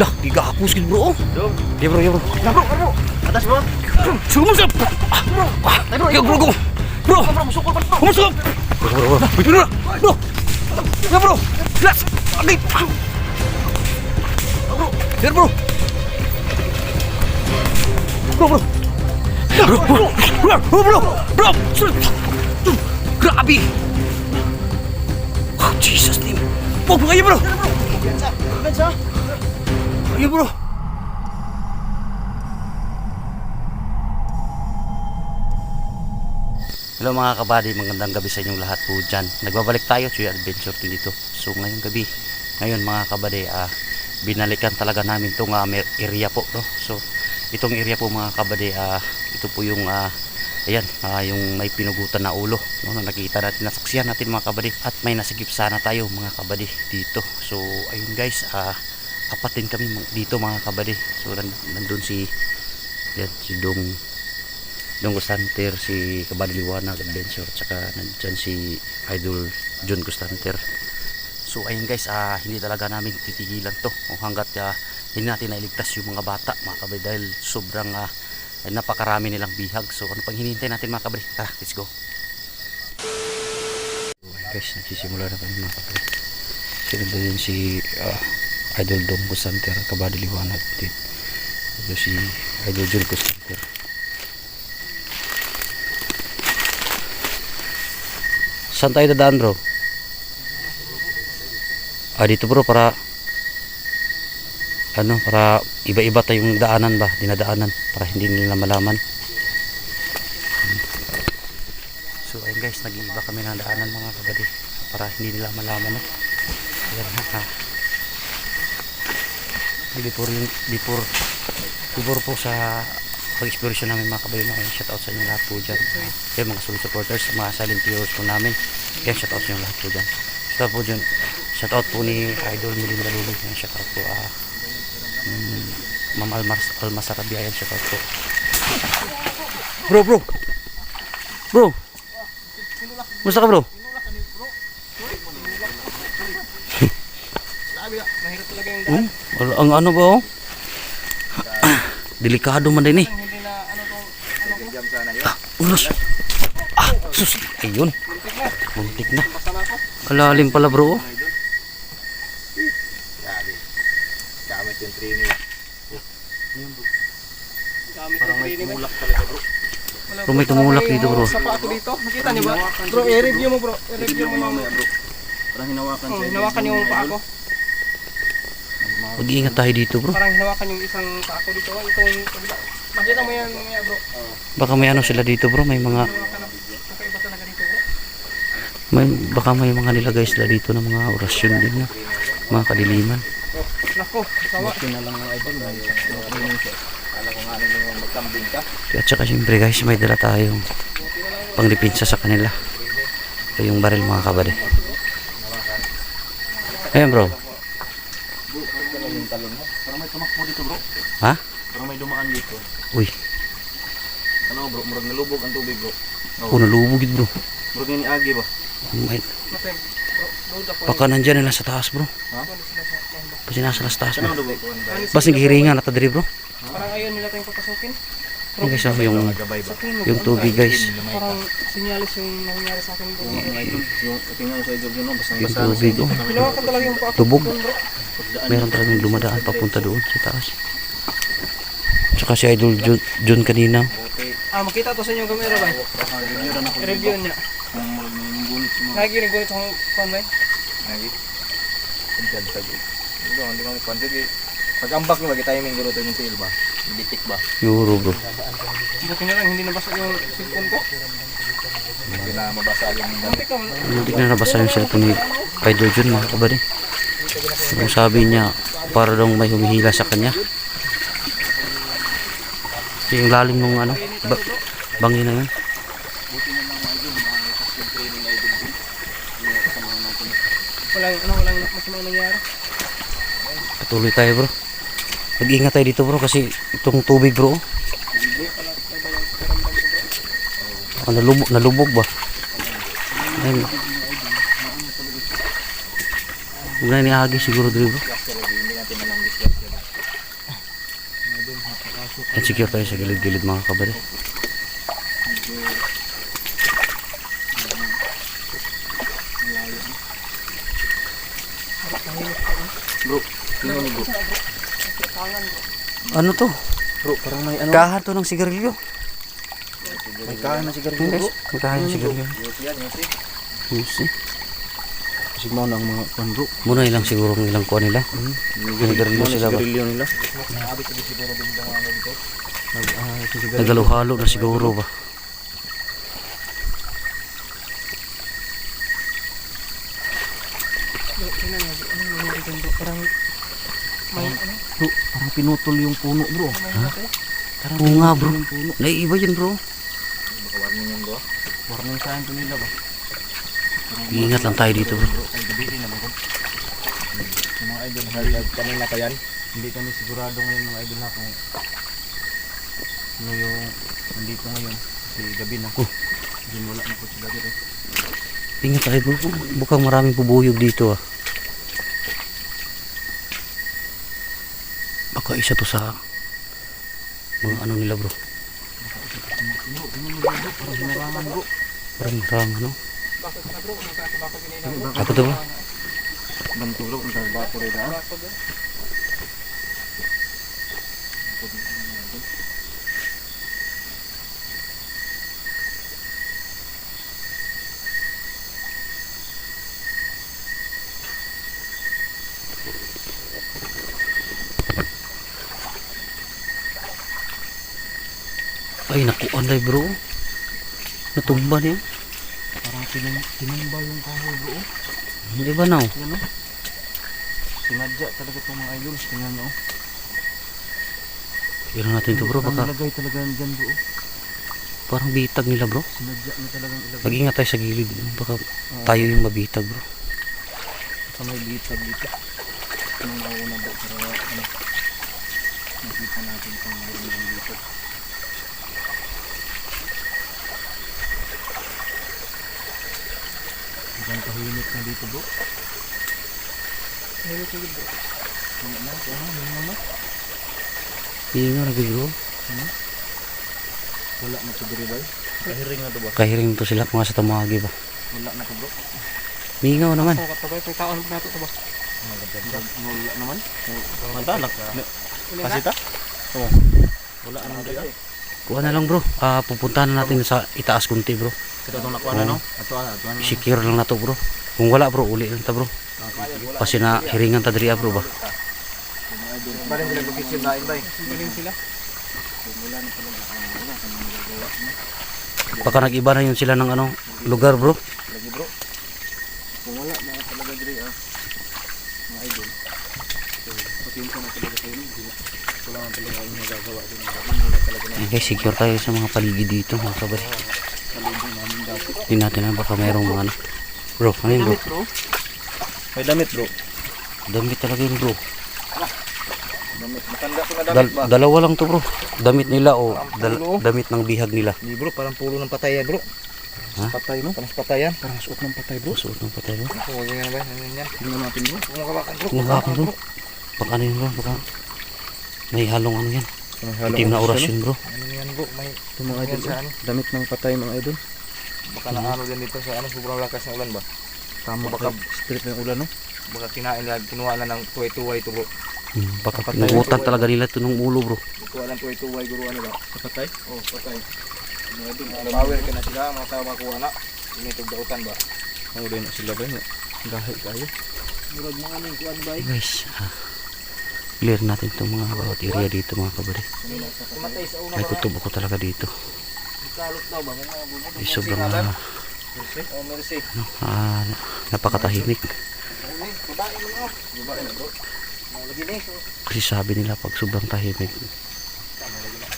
Lah, di gahapos gid bro. Dong. Di bro, ya bro. Na bro, bro. Atas bro. Sumo sa. Ah, bro. Ya bro, go. Bro, Bro, musukol bro. Umusok! Bro, bro, bro. Bro. Bro. Ya, bro. Las. Agay. Bro. There, bro. Bro, bro. Bro, bro. Bro, bro, bro. Bro. Grabe. Oh, Jesus name. Bro, bro, kayo, bro. Gansa. Gansa. Kayo, bro. Hello mga kabady, magandang gabi sa inyong lahat po dyan. Nagbabalik tayo yung adventure to dito. So ngayong gabi, ngayon mga kabady, ah, binalikan talaga namin itong ah, area po. No? So itong area po mga kabady, ah, ito po yung ah, ayan, ah, yung may pinugutan na ulo. No? Na nakita natin, nasaksiyan natin mga kabady. At may nasigip sana tayo mga kabady dito. So ayun guys, ah, apat din kami dito mga kabady. So nan- nandun si, yan, si Dong Dong Gustanter, si Kabadiliwanag Adventure, tsaka nandyan si Idol John Gustanter. So ayun guys, ah, hindi talaga namin titigilan to hanggat ah, hindi natin nailigtas yung mga bata mga kabay dahil sobrang ay napakarami nilang bihag. So ano pang hinihintay natin mga kabay? Tara, let's go. Guys, nagsisimula na kami mga kabay. Sinunod din si ah, Idol Dong Gustanter, Kabadiliwanag din. Ito si Idol John Gustanter. Saan tayo dadaan bro? Ah dito bro para ano para iba-iba tayong daanan ba dinadaanan para hindi nila malaman so ayun guys nag-iiba kami ng daanan mga kabady para hindi nila malaman no? ayan ha before yung before before po sa pag-exploration namin mga kabady mga shout out sa inyo lahat po dyan. Kaya mga solid supporters mga silent viewers po namin. Kaya shout out sa inyo lahat po dyan. Shout out po dyan. Shout out po ni Idol Melinda Lulog. Kaya shout out po ah mm, Ma'am Almas Almasarabi ayan shout out po. Bro bro! Bro! Musta ka bro? Wala- Ang ano ba oh? Delikado man din eh. Ah, ulos. Ah, sus. Ayun. Muntik na. Kalalim pala bro. oh. Gamit yung training. Gamit yung training. Parang talaga bro. Bro, may tumulak dito, bro. Sa pa ako dito. Nakita niyo ba? Bro, i-review mo bro. I-review mo mamaya bro. Parang hinawakan Oh, siya. hinawakan yung pa ako. Mag-iingat tayo dito bro. Parang hinawakan yung isang pa ako dito. Itong kabila. Makita mo yan mamaya bro. Baka may ano sila dito bro. May mga Hinawakan na. Kakaiba talaga dito bro. may baka may mga nilagay sila dito ng mga orasyon din no. Mga kadiliman. Nako. Sawa. na lang ng idol na. Kala ko nga nung yung magkambing ka. At saka syempre guys may dala tayong pangdipinsa sa kanila. Ito yung baril mga kabade. Ayan bro. Yung talon mo. Parang may tumakbo dito bro. Ha? Parang may dumaan dito. Uy. Ano bro, murag nalubog ang tubig bro. Oh, nalubugid bro. Murag nga ni Agi ba? Load ako. baka nandyan nila sa taas bro. Ha? Kasi nasa sa taas Ano bro. lubog? Bas naghihiringan at diri bro. Parang ayaw nila tayong papasukin. Ayan guys oh, yung, yung tubig guys. Parang sinyalis yung nangyari sa akin bro. Yung idol, yung tingnan mo sa idol yun, no? basang Yung basa. tubig oh. Yung. Tubog. Meron talagang dumadaan papunta doon sa taas. Tsaka si Idol John, John kanina. Ah, makita to sa inyong kamera ba? I-review niya. Yung. Lagi rin gunit akong pan ba? Agi. Kuntiyan sa gid. Ito, hindi kami kwanti. Pag-ambak mo, lagi timing guro to yung tail ba? Bitik ba? Euro bro. Buti na lang, hindi nabasa yung cellphone ko. Hindi na mabasa yung Hindi na nabasa yung cellphone ni Idol John mga kabari. Yung sabi niya, para daw may humihila sa kanya. Yung lalim ng ano, ba, bangin na yun. walang, ano, walang masamang nangyari. Patuloy tayo bro. Mag-ingat tayo dito bro kasi itong tubig bro. Oh, nalubog, nalubog ba? Ayun. Huwag na niahagi siguro dito. At secure tayo sa gilid-gilid mga malayo. Bro, mo bro. Ano to? Bro, parang may ano. Kahan to ng sigarilyo. May kain na sigarilyo bro. may kahan ng sigarilyo. Yusi yan, yusi. Yes, eh. Kasi mo na ang mga pan bro. Muna ilang siguro ang ilang kuha nila. Sigarilyo sila ba? Sigarilyo nila. Nag-abit ko siguro din ng mga dito. Nag ah, si sigarilyo. Nagalo-halo na siguro ba? Ano? Parang may ano? Parang pinutol yung puno bro. May natin? Parang Oo nga, bro. Naiiba yun bro. Baka warning yan bro. Warning sign to nila ba? Ingat lang tayo dito bro. Yung mga idol, kanina pa yan. Hindi kami sigurado ngayon mga idol na kung ano yung nandito ngayon. Kasi gabi na. Oh. Hindi wala na po sila dito. Ingat tayo bro. Bukang maraming bubuyog dito ah. Baka isa to sa mga ano nila bro. Parang hinarangan bro. Parang marang ano. Ako to ba? Bantu bro, kung bato rin ba? Ay naku, anday bro. Natumba niya. Tinum tinumba yung kahoy bro. Hindi ba now? Yan o. Sinadya talaga itong mga idol. Tingnan nyo. Tignan natin to bro. Ang Baka lagay talaga dyan bro. parang bitag nila bro. Sinadya na talagang ilagay. Mag-ingat tayo sa gilid. Baka tayo yung mabitag bro. Sa may bitag dito. Anong nauna bro para ano. Nakita natin itong mga ilang dito. Ibang tahimik na dito bro. May tubig bro. Ano na? Ano? Ano na? Ingat lagi bro. Wala na to bay. Kahiring na to ba? Kahiring to sila mga sa tamagi ba. Wala na to bro. Mingaw naman. Ang katabay, may taon na ito ba? Wala naman. Manta Manta Kasi ta? Oo. Wala naman diri. Kuha na lang bro. Ah, pupuntahan na natin sa itaas kunti bro. Ito itong nakuha na ana. Secure lang na to bro. Kung wala bro, uli lang ta bro. Kasi na hiringan ta diri ah, bro ba. Ba rin sila gugising na bay. Galing sila. Baka nag-iba na yun sila ng ano, lugar bro. Lagi bro. Kung wala na talaga diri ah. Mga idol. Patinto na talaga na- Wala na talaga yung nagagawa din. Guys, secure tayo sa mga paligid dito mga dati. Hindi natin na baka mayroong mga ano. Bro, ano yun bro? May damit bro. Damit talaga yun bro. Damit. Matanda ko na damit Dal- ba? dalawa lang to bro. Damit nila o dal- damit ng bihag nila. Hindi bro, parang pulo ng patay yan bro. Ha? Patay no? Parang patay yan. Parang suot ng patay bro. Suot ng patay bro. Ako, wag yan ba? Ano yan? Tingnan natin bro. Kumakabakan bro. Kumakabakan, bro. Baka ano yun bro, baka may halong ano yan. Itim na oras yun bro. Ano yan bro? May Ito mga idol, sa ano? damit ng patay mga idol. baka na ano din dito sa ano sobrang lakas ng ulan ba? Tama Baka- baka spirit ng ulan no. Baka kinain nila, kinuha na ng tuway-tuway ito bro. Hmm, baka Patay. pinugutan talaga nila ito ng ulo bro. Kuha ng tuway-tuway guro ano ba? Sa patay? Oh, patay. Mga idol, power ka na sila, mga tao makuha na. Initog dautan ba? Ang ulan na sila ba niya. Dahil kayo. Murag mga anong kuhan ba? Guys, ah, clear natin itong mga bawat area dito mga kabari. Kumatay sa una Ay ba? kutob ako talaga dito. Ay, sobrang mercy. ano, ah, napakatahimik. Kasi sabi nila pag sobrang tahimik,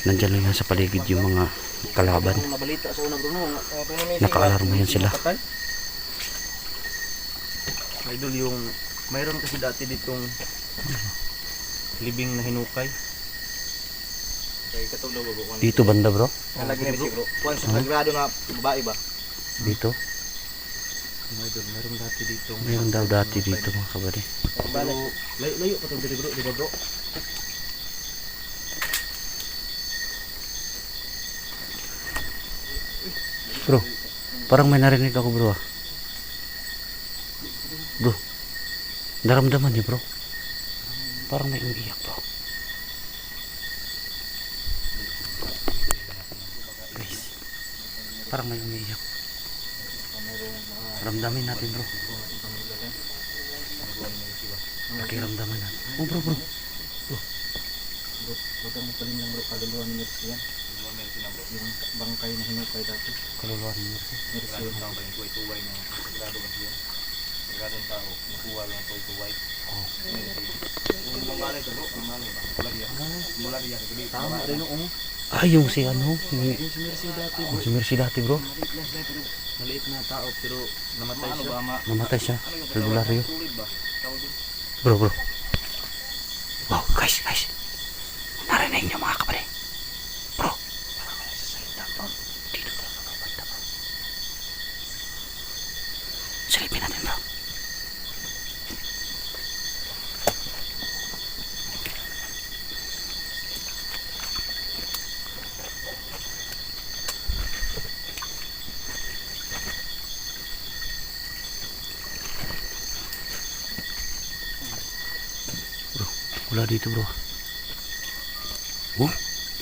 nandyan lang yan sa paligid yung mga kalaban. Naka-alarma yan sila. Idol yung mayroon kasi dati ditong libing na hinukay. Kay katulog bro. Dito banda bro? Lagi na bro. Kuhan sa sagrado na babae ba? Dito? Idol, meron dati dito. Meron daw dati dito mga kabady. Pero, layo, layo pa ito dito bro, di ba bro? Bro, parang may narinig ako bro ah. Bro, naramdaman niyo bro. Parang may umiiyak bro. Guys, parang may umiiyak. Ramdamin natin bro. Pakiramdaman natin. Oh bro bro. Huwag kang mapaling lang bro, kaluluwa ni Mercy yan. Yung bangkay na hinukay dati. Kaluluwa ni Mercy. Mercy yan. Tama rin noong. Ah, yung si ano? Yung, Yung si Mercy dati yung si Mercy dati bro. Maliit na tao pero namatay siya. Namatay siya. Albularyo. Bro, bro. Wow, guys, guys. Narinig niyo mga kapatid. Bro. Parang may nagsasalita, bro. Dito tayo magpapanta, bro. Silipin natin, bro. Wala dito, bro. Oh,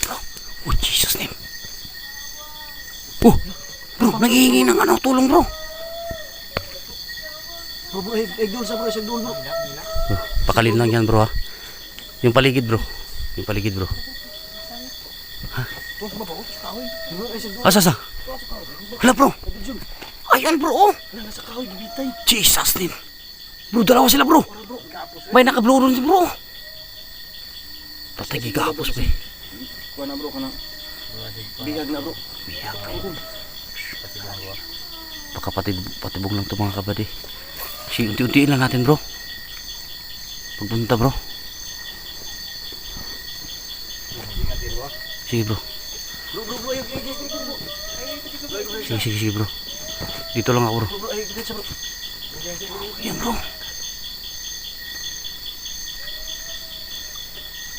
bro. Oh, Jesus name. Oh, bro, naghihingi ng ano, tulong, bro. Bro, bro, egg, doon sa bro, egg doon bro. Pakalin lang yan, bro, ha. Yung paligid, bro. Yung paligid, bro. Oh. Bro, doon. Asa, asa? Hala, bro. Ayan, bro, oh. Jesus name. Bro, dalawa sila, bro. May naka-blow ron si bro. Patay gigapos, pre. Kuha na bro, ka na. Bihag na bro. Biyak. Baka pati, patibog lang ito mga kabady. Si unti-untiin lang natin bro. Pagpunta bro. Sige bro. Bro, bro, bro. Sige, sige, sige bro. Dito lang ako bro. Bro, bro,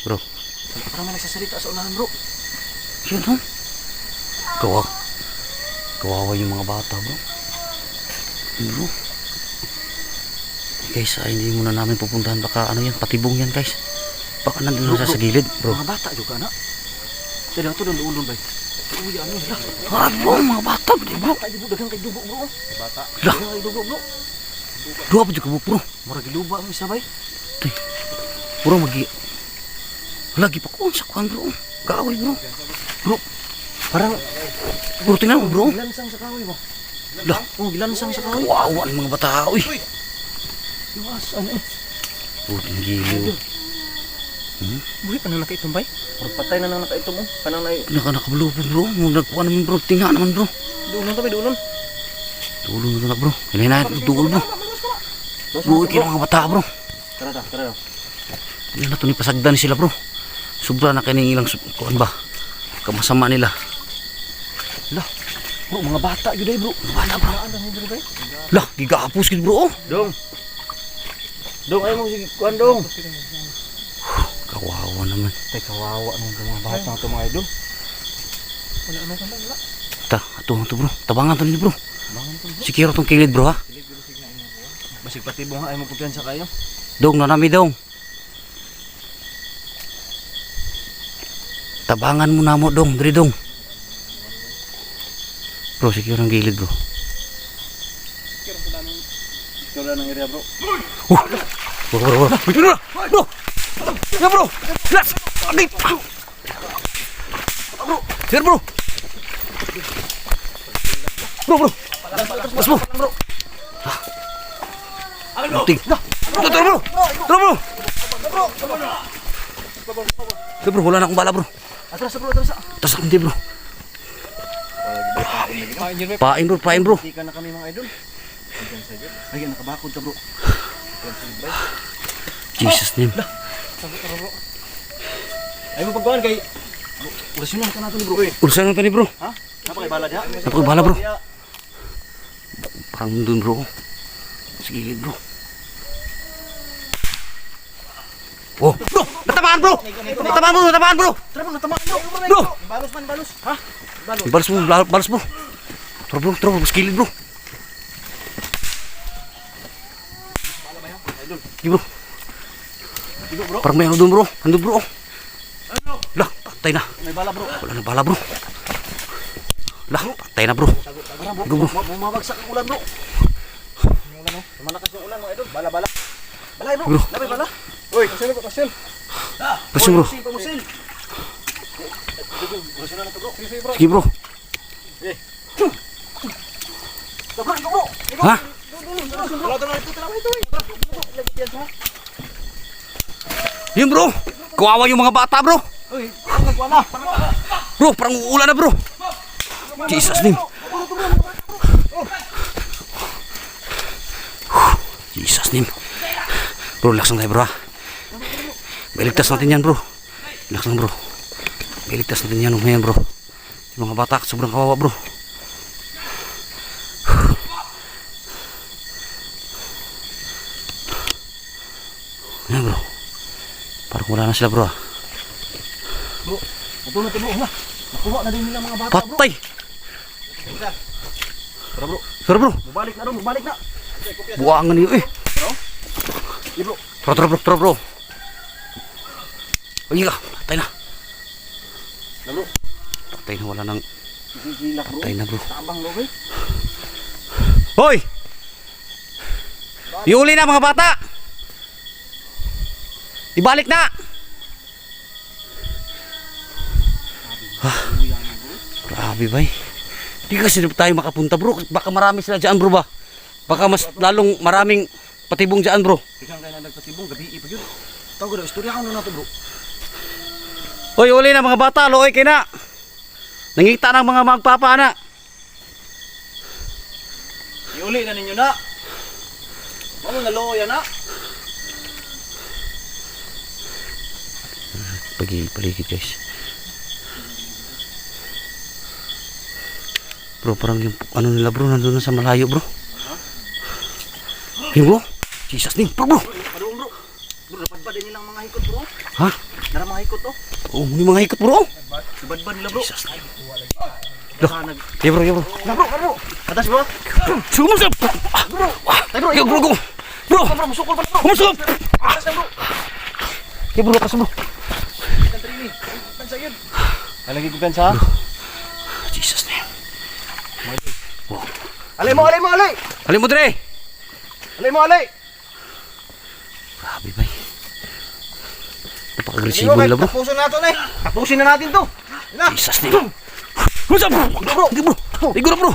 bro. Parang may nagsasalita sa unahan bro. Yan ho. Kawa. Kawawa yung mga bata bro. Yun, Bro. Guys, ay, hindi muna namin pupuntahan. Baka ano yan, patibong yan guys. Baka nandun siya sa gilid bro. Mga bata juga na. Ato doon ulon bay. Uy, ano lah. Ah bro, mga bata bro. bro. Ay, bro, dagang kay dugo bro. Bata. Dagang kay dugo bro. Dua pa juga bro. Murag giluba ang isa bay. Bro, magi... Lagi pa ko sa kwan bro. Kaaway bro. Bro, Parang bro, tingnan mo bro. gilansang sa kahoy ba? Lah, Oh, gilansang sa kahoy. kawawa ang mga bata. Uy. Iwas, ano eh. Puting giliw. Buhi pa nang nakaitong bay? Murag patay na nang nakaitong mo. Kanang nai. Naka nakabulupo bro. Nagkuha namin bro. Tingnan naman bro. Duunon tabi, duunon. Tulong na lang bro. Hinahinahit mo dugol bro. Buhay kayo mga bata bro. Tara ta, tara. Yan na to ni pasagdan sila bro. Sobra na kaning ilang kuan ba. Kamasama nila. Bro, mga bata gyud ay bro. Mga bata bro. Lah, gigapos gid bro. oh. Dong. Dong ay mo sige kuan dong. Kawawa naman. Tay kawawa nung mga bata to mga idol. Wala ano ka wala. Ta, ato to bro. Tabangan to ni bro. Sikiro tong kilid bro ha. Basig pati bunga ay mo kumpiyansa kayo. Dong na nami dong. Tabangan mo na mo dong, diri dong. Bro, sikiro ang gilid bro. Ikaw lang ng area bro. Uh, bro, bro, bro. Bro, bro, bro. Ya bro. Las. Adik. Bro, sir bro. Bro, bro. Mas bro. Bro. Penting. Bro, bro, bro. Bro, bro. Bro, bro, wala na akong bala bro. Atras bro, atras. Tas hindi bro. Pain bro, pain bro. Hindi ka na kami mga idol. Ay, nakabakod ta bro. Jesus name. Ay mo pagkuhan kay Orasyonan ka nato ni bro. Urusan na to ni bro. Ha? Napakay bala diha. Napakay bala, bro. Para Parang dun bro. Sa gilid bro. Oh, bro! Natamaan bro! Natamaan bro! Natamaan bro! Tara bro, natamaan bro. Bro! Balos man, balos. Ha? Balos. Balas mo, bal- balas bro. Tara bro, tara bro, sa gilid bro. Di bro. Parang may ano dun bro. Ano bro? Lah, patay na. May bala bro. Wala na bala bro. Lah, patay na bro. Go bro. Ma- Bumabagsak ang ulan bro. Malakas yung ulan mga idol. Bala, bala. Balay bro. Labay bala. Uy, pasil bro, pasil. Pasin bro. Sige, bro. Ha? Yun bro. Kawawa yung mga bata bro. Bro, parang uulan na bro. Jesus name. Jesus name. Bro, relax lang tayo bro ha. Bailigtas natin yan bro. Relax lang bro. Bailigtas natin yan ngayon bro. Yung mga bata, sobrang kawawa bro. Yan bro. Parang wala na sila bro ah. Ito na to bro. Ha? Nakuha na din nila mga bata bro. Patay! Tara bro. Tara bro, Mubalik na bro, mubalik na. buwangan niyo eh. Bro. Tara bro, tara bro. Ay, ka, patay na. Na bro. Patay na, wala nang, Gigilak bro. patay na bro. Tabang lo eh. Hoy! Iuli na mga bata! Ibalik na! Ah, grabe ba eh. Di kasi tayo makapunta bro. Baka marami sila dyan bro ba? Baka mas lalong maraming patibong dyan bro. Ikaw kaya na nagpatibong gabi pa yun. Tawo ko daw, istorya ko na nato bro. Hoy, uli na mga bata, looy kayo na. Nangita ng mga magpapa na. Iuli na ninyo na. Ano na loko yan na? Pagi paligid guys. Bro, parang yung ano nila bro, nandun na sa malayo bro. Yung bro, Jesus name, bro bro. Padung bro. Bro, napadbad din nilang mga hikot bro. Ha? Nara mga hikot to. Oh, may mga hikot bro. Nabadbad nila bro. Jesus nag... Yeah bro, yeah bro. Na bro, bro. Atas bro. Sumusap! Bro. Tay bro, Yo bro, go! Bro! bro, musukol bro. Umusap! Atas bro. Yeah bro, kas bro. Alagi ko pensa. Jesus name. Alay mo, alay mo, alay. Halin mo dire! Alay mo, alay. Grabe ba. Napaka-agresibo nila bro. Tapusin natin na eh. Tapusin na natin to. Na. Jesus name. Bro! Sige bro! Na bro!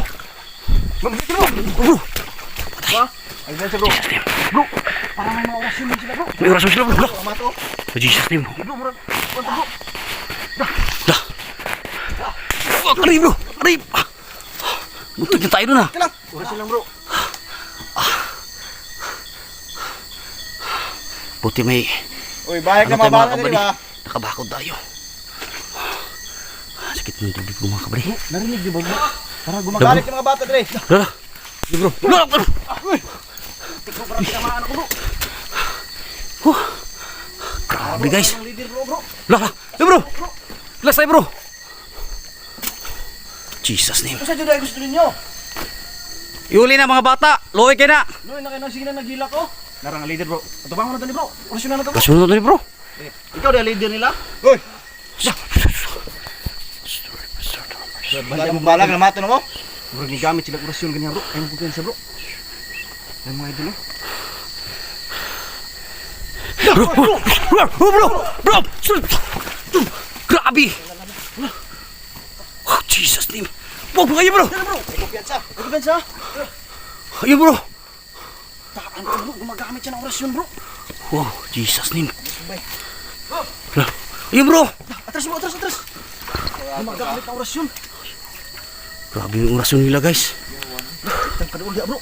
Mamigit bro. Bro! Ba? Ay, bro. Bro. Para may mga orasyon sila bro. May orason sila bro. To. Oh, Jesus name. Bro, bro. Bro. Dah. Oh, aray bro. Aray. Ah. Muntik na tayo ah. Kailang. Orasyon lang bro. Buti may Uy, bayag Ano na mabala na di ba? nakabakod tayo. Ah, sakit ng tubig ko mga kabali. Narinig di ba? Para gumagalit yung mga bata dre. Lala. Di bro. Lala. bro. Sobrang tinamaan ako bro. Huh. Grabe guys. Lala. Di bro. Last tayo bro. Jesus name. Sa Juday gusto ninyo? Iuli na mga bata. Loy kayo na. No, na kayo nang sila nagila ko. Narang ang leader bro. Ito ba na to ni bro? Orasyon na na to bro. Kasunod na ni bro. Ikaw di ang leader nila? Uy! Banda mong balag na mato na mo? Bro, ni gamit sila orasyon ganyan bro. Ayaw mo kumpiyansa bro. Ayaw mga idol oh. Bro. Bro. Bro. Bro. Bro. Bro. Grabe. Oh, Jesus name. Mo bro. Ano bro? May kumpiyansa. Kumpiyansa. Ayun bro. Ko bro. Gumagamit siya ng orasyon bro. Wow, Jesus name. Lah. Ayun bro. Atras bro, atras, atras. Gumagamit ng orasyon. Grabe yung orasyon nila guys. Tang bro.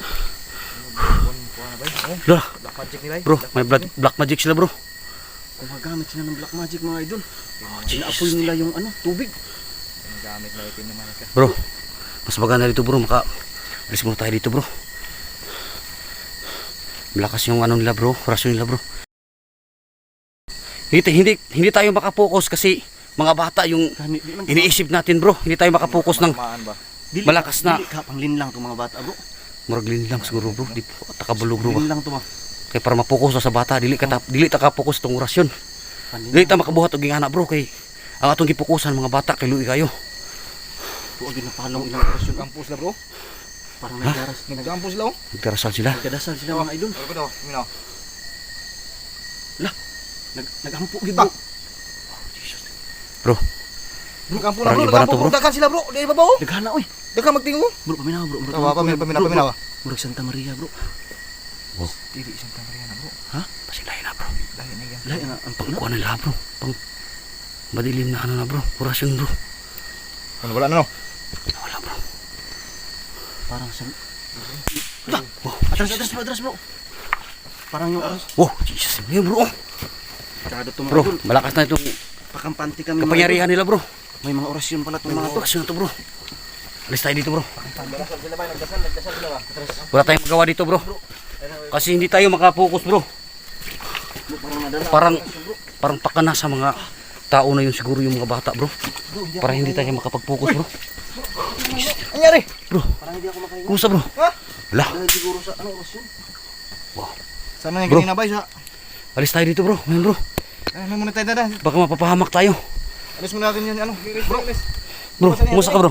Lah. Black magic nila eh. Bro, may blood, black magic sila bro. Gumagamit sila ng black magic mga idol. Oh, Inaapoy nila yung ano, tubig. Bro, mas maganda dito bro. Maka, alis muna tayo dito bro. Malakas yung ano nila bro, rasyon nila bro. Hindi, hindi, hindi tayo makapokus kasi mga bata yung man iniisip natin bro. Hindi tayo makapokus ng ba? Malakas na. Dili ka panglin lang to mga bata bro. muraglin lang siguro bro. Di po takabulog bro. Panglin lang to ma. Kay para mapokus sa bata, dili ka ta, dili ta kapokus tong orasyon. Panglin. Dili ta makabuhat og ingana bro kay ang atong gipukusan mga bata kay luwi kayo. Gid na palong ilang orasyon. Campus la bro. Parang nagdaras. Nag-campus la oh. Nagdarasal sila. Nagdadasal sila mga idol. Ano ba daw? Mino. Nag nagampo gid bro. Bro, bro. iba na to, bro. Dakan sila bro. Di ba ba oh? Daghana oy. Dakan magtingo. Bro paminaw bro. Bro, paminaw, paminaw, Bro, paminaw. bro. Murag Santa Maria bro. Dili isang kamera na bro. pasilayan na bro. Dali na yan. Lahi ang ang Pang pagkuha. kuha nila bro. Pang madilim na ano na bro. Orasyon bro. Ano wala na no? Parang sa Wow, Atras atras bro, atras bro. Parang yung oras. wow, Jesus. Ngayon bro. Kado to Bro, idol. malakas na itong Pakampante kami. kapangyarihan nila bro. May mga orasyon pala tong May mga to. orasyon na to bro. Alis tayo dito bro. Wala tayong magawa dito bro. Kasi hindi tayo makapokus bro. Parang parang pakana sa mga tao na yun siguro yung mga bata bro. Para hindi tayo makapag-focus bro. Anyari? Kumusta bro? Ha? Wala. Dahil siguro sa ano orasyon. Sana yung Bro. kanina ba? Sa... Alis tayo dito bro. Ngayon bro. Ano muna tayo dada? Baka mapapahamak tayo. Alis muna natin yun. Ano? Bro. Bro, kumusta ka bro?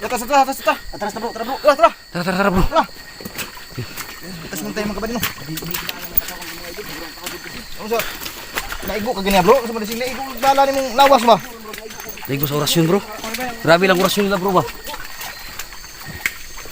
Atas, atas, atas, atas. Atras na bro, tara bro. Tara, tara. Tara, tara, tara bro. Atas muna tayo mga kabadin. no? Ano sa? Naigo ka ganyan bro? Sa mga sila, igo bala ni mong lawas ba? Ligo sa orasyon bro. Grabe lang orasyon nila bro ba?